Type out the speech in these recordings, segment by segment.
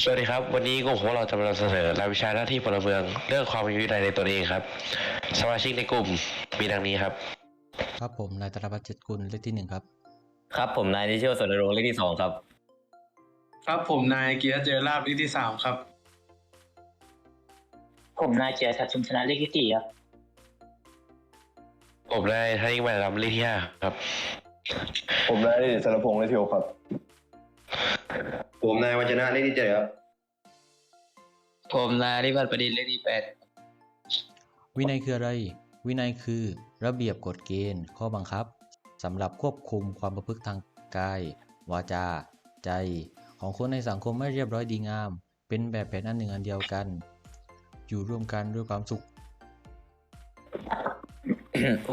สวัสดีครับ วันนี้กลุ่มของเราจะมานำเสนอรายวิชาหน้าที่พลเมือง เรื่องความมีวินัยในตนเองครับ สมาชิกในกลุ่มมีดังนี้ครับ ครับผมนายตรพัฒน์เจ็ดกุลเลขที่หนึ่งครับ ครับผมนายนิเชลสนรงค์เลขที่สองครับ ครับผมนายกีรติเจริญลาบเลขที่สามครับ ผมนายเจียชัดชุมชนะเลขที่สี่ครับ ผมนายทานิกมาลำเลขที่ห้าครับ ผมนายสรพงษ์เลทิวครับ ผมนายวัจนะเลขที่เจ็ดครับ ผมนายริพัฒน์ประดิษฐ์เลขที่แปดวินัยคืออะไร วินัยคือระเบียบกฎเกณฑ์ ข้อบังคับสำหรับควบคุมความประพฤติทางกาย วาจา ใจ ของคนในสังคมไม่เรียบร้อยดีงาม เป็นแบบแผนอันหนึ่งอันเดียวกัน อยู่ร่วมกันด้วยความสุข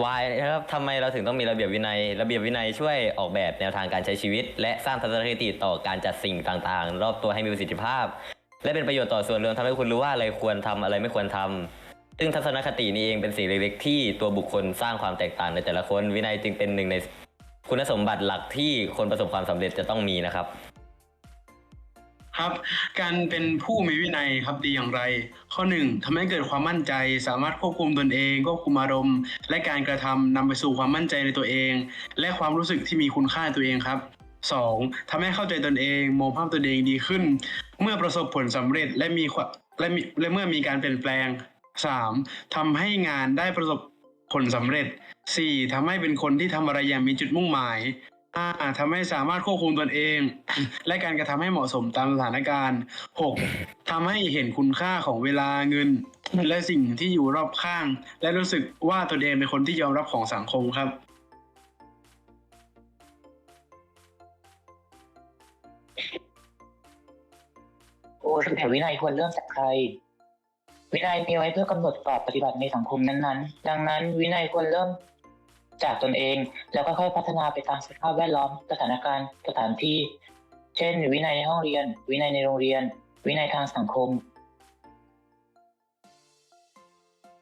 วายนะครับทำไมเราถึงต้องมีระเบียบวินัย ระเบียบวินัยช่วยออกแบบแนวทางการใช้ชีวิต และสร้างทัศนคติต่อการจัดสิ่งต่างๆ รอบตัวให้มีประสิทธิภาพ และเป็นประโยชน์ต่อส่วนรวมทำให้คุณรู้ว่าอะไรควรทำอะไรไม่ควรทำซึ่งทัศนคตินี้เองเป็นสิ่งเล็กๆที่ตัวบุคคลสร้างความแตกต่างในแต่ละคนวินัยจึงเป็นหนึ่งในคุณสมบัติหลักที่คนประสบความสำเร็จจะต้องมีนะครับ ครับ การเป็นผู้มีวินัยครับดีอย่างไร ข้อหนึ่งทำให้เกิดความมั่นใจ สามารถควบคุมตนเองควบคุมอารมณ์ และการกระทำนำไปสู่ความมั่นใจในตัวเอง และความรู้สึกที่มีคุณค่าตัวเองครับสองทำให้เข้าใจตนเองมองภาพตนเองดีขึ้น เมื่อประสบผลสำเร็จและมีและมีและเมื่อมีการเปลี่ยนแปลงสามทำให้งานได้ประสบผลสำเร็จสี่ทำให้เป็นคนที่ทำอะไรอย่างมีจุดมุ่งหมาย ห้าทำให้สามารถควบคุมตนเอง และการกระทำให้เหมาะสมตามสถานการณ์ 6. ทำให้เห็นคุณค่าของเวลาเงิน และสิ่งที่อยู่รอบข้าง และรู้สึกว่าตนเองเป็นคนที่ยอมรับของสังคมครับ โอ้แต่วินัยควรเริ่มจากใคร วินัยมีไว้เพื่อกำหนดกรอบปฏิบัติในสังคมนั้นๆ ดังนั้น วินัยควรเริ่ม จากตนเอง แล้วค่อยๆพัฒนาไปตามสภาพแวดล้อมสถานการณ์สถานที่ เช่น วินัยในห้องเรียน วินัยในโรงเรียน วินัยทางสังคม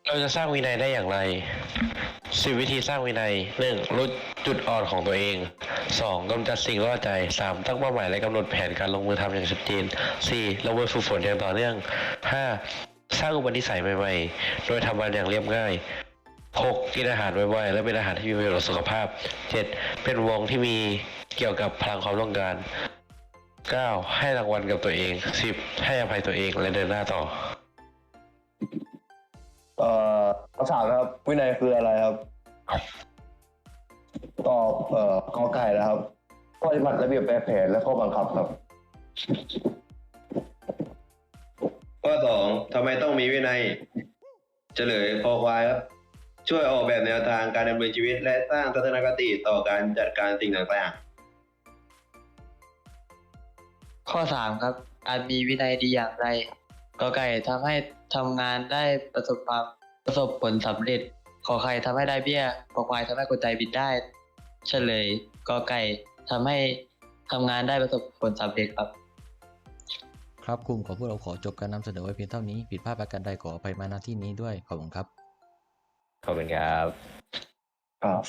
เราจะสร้างวินัยได้อย่างไรสิบวิธีสร้างวินัยหนึ่งรู้จุดอ่อนของตัวเองสองกำจัดสิ่งล่อใจสามตั้งเป้าหมายและกำหนดแผนการลงมือทำอย่างชัดเจนสี่ลงมือฝึกฝนอย่างต่อเนื่องห้าสร้างอุปนิสัยใหม่ ๆ โดยทำมันอย่างเรียบง่าย หกกินอาหารบ่อยๆและเป็นอาหารที่มีประโยชน์ต่อสุขภาพเจ็ดเป็นวงที่มีเกี่ยวกับพลังความต้องการเก้าให้รางวัลกับตัวเองสิบให้อภัยตัวเองและเดินหน้าต่อ เอ่อคำถามนะครับ วินัยคืออะไรครับ ตอบเอ่อกอไก่นะครับข้อปฏิบัติระเบียบแบบแผนและข้อบังคับครับ ข้อสองทำไมต้องมีวินัยเฉลยคอควายครับ ช่วยออกแบบแนวทางการดำเนินชีวิต และสร้างทัศนคติต่อการจัดการสิ่งต่างข้อสามครับการมีวินัยดีอย่างไรกอไก่ทำให้ทำงานได้ประสบความประสบผลสำเร็จ ขอไข่ทำให้ได้เบี้ยขอควายทำให้กดใจบิดได้ เฉลยกอไก่ทำให้ทำงานได้ประสบผลสำเร็จครับ ครับกลุ่มของพวกเราขอจบการนำเสนอไว้เพียงเท่านี้ ผิดพลาดประการใดขออภัยมาณที่นี้ด้วย ขอบคุณครับ ขอบคุณครับครับ